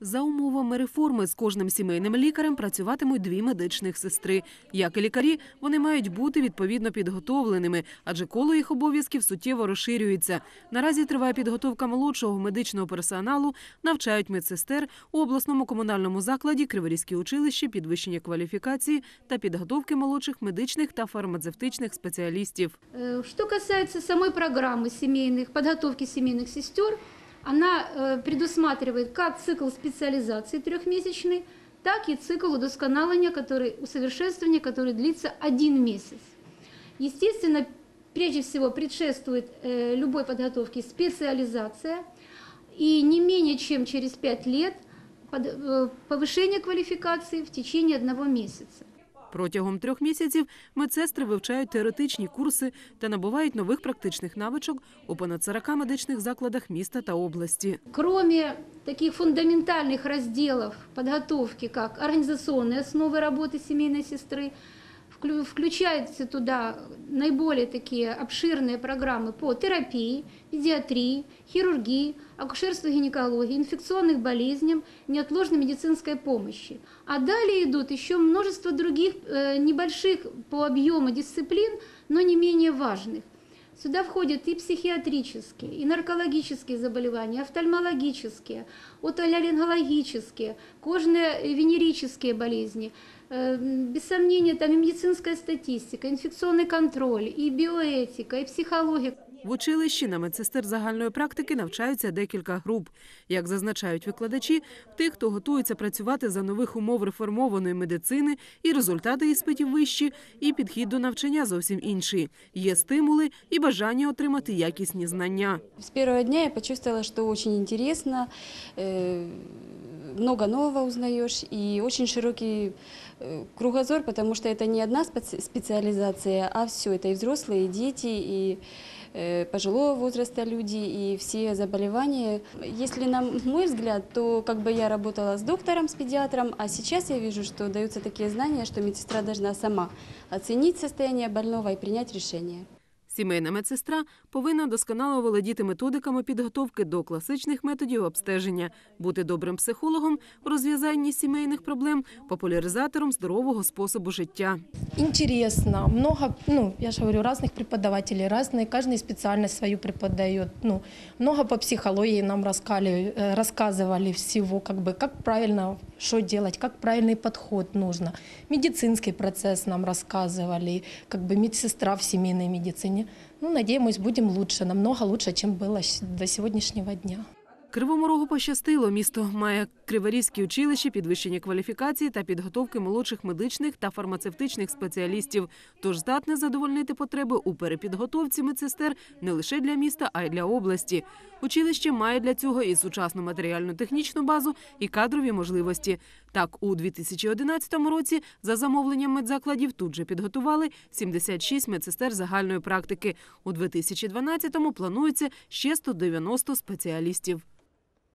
За умовами реформи з кожним сімейним лікарем працюватимуть дві медичних сестри. Як і лікарі, вони мають бути відповідно підготовленими, адже коло їх обов'язків суттєво розширюється. Наразі триває підготовка молодшого медичного персоналу, навчають медсестер у обласному комунальному закладі Криворізьке училище підвищення кваліфікації та підготовки молодших медичних та фармацевтичних спеціалістів. Э, Что касается самой программы семейных, подготовки семейных сестер, она э, предусматривает как цикл специализации трехмесячный, так и цикл удосконаления, который, усовершенствования, который длится один месяц. Естественно, прежде всего предшествует э, любой подготовке специализация, и не менее чем через пять лет под- э, повышение квалификации в течение одного месяца. Протягом трьох місяців медсестри вивчають теоретичні курси та набувають нових практичних навичок у понад 40 медичних закладах міста та області. Кроме таких фундаментальных разделов подготовки, как организационные основы работы семейной сестры, вклю- включаются туда наиболее такие обширные программы по терапии, педиатрии, хирургии, акушерству, гинекологии, инфекционных болезням, неотложной медицинской помощи. А далее идут еще множество других э, небольших по объему дисциплин, но не менее важных. Сюда входят и психиатрические, и наркологические заболевания, офтальмологические, отоларингологические, кожные и венерические болезни. Э, Без сомнения, там и медицинская статистика, инфекционный контроль, и биоэтика, и психология. В училищі на медсестер загальної практики навчаються декілька груп. Як зазначають викладачі, в тих, хто готується працювати за нових умов реформованої медицини, і результати іспитів вищі, і підхід до навчання зовсім інший. Є стимули і бажання отримати якісні знання. С первого дня я почувствовала, что очень интересно, э, много нового узнаешь и очень широкий э, кругозор, потому что это не одна специ- специализация, а все. Это и взрослые, и дети, и э, пожилого возраста люди, и все заболевания. Если на мой взгляд, то как бы я работала с доктором, с педиатром, а сейчас я вижу, что даются такие знания, что медсестра должна сама оценить состояние больного и принять решение. Сімейна медсестра повинна досконало володіти методиками підготовки до класичних методів обстеження, бути добрим психологом у розв'язанні сімейних проблем, популяризатором здорового способу життя. Интересно, много, ну, я же говорю, разных преподавателей, разные, каждый специальность свою преподает. Ну, много по психологии нам рассказали, э, рассказывали всего, как бы, как правильно, что делать, как правильный подход нужно. Медицинский процесс нам рассказывали, как бы медсестра в семейной медицине. Ну, надеемся, будем лучше, намного лучше, чем было щ- до сегодняшнего дня. Кривому рогу пощастило. Місто має Криворізьке училище підвищення кваліфікації та підготовки молодших медичних та фармацевтичних спеціалістів. Тож здатне задовольнити потреби у перепідготовці медсестер не лише для міста, а й для області. Училище має для цього і сучасну матеріально-технічну базу, і кадрові можливості. Так, у 2011 році за замовленням медзакладів тут же підготували 76 медсестер загальної практики. У 2012-му планується ще 190 спеціалістів.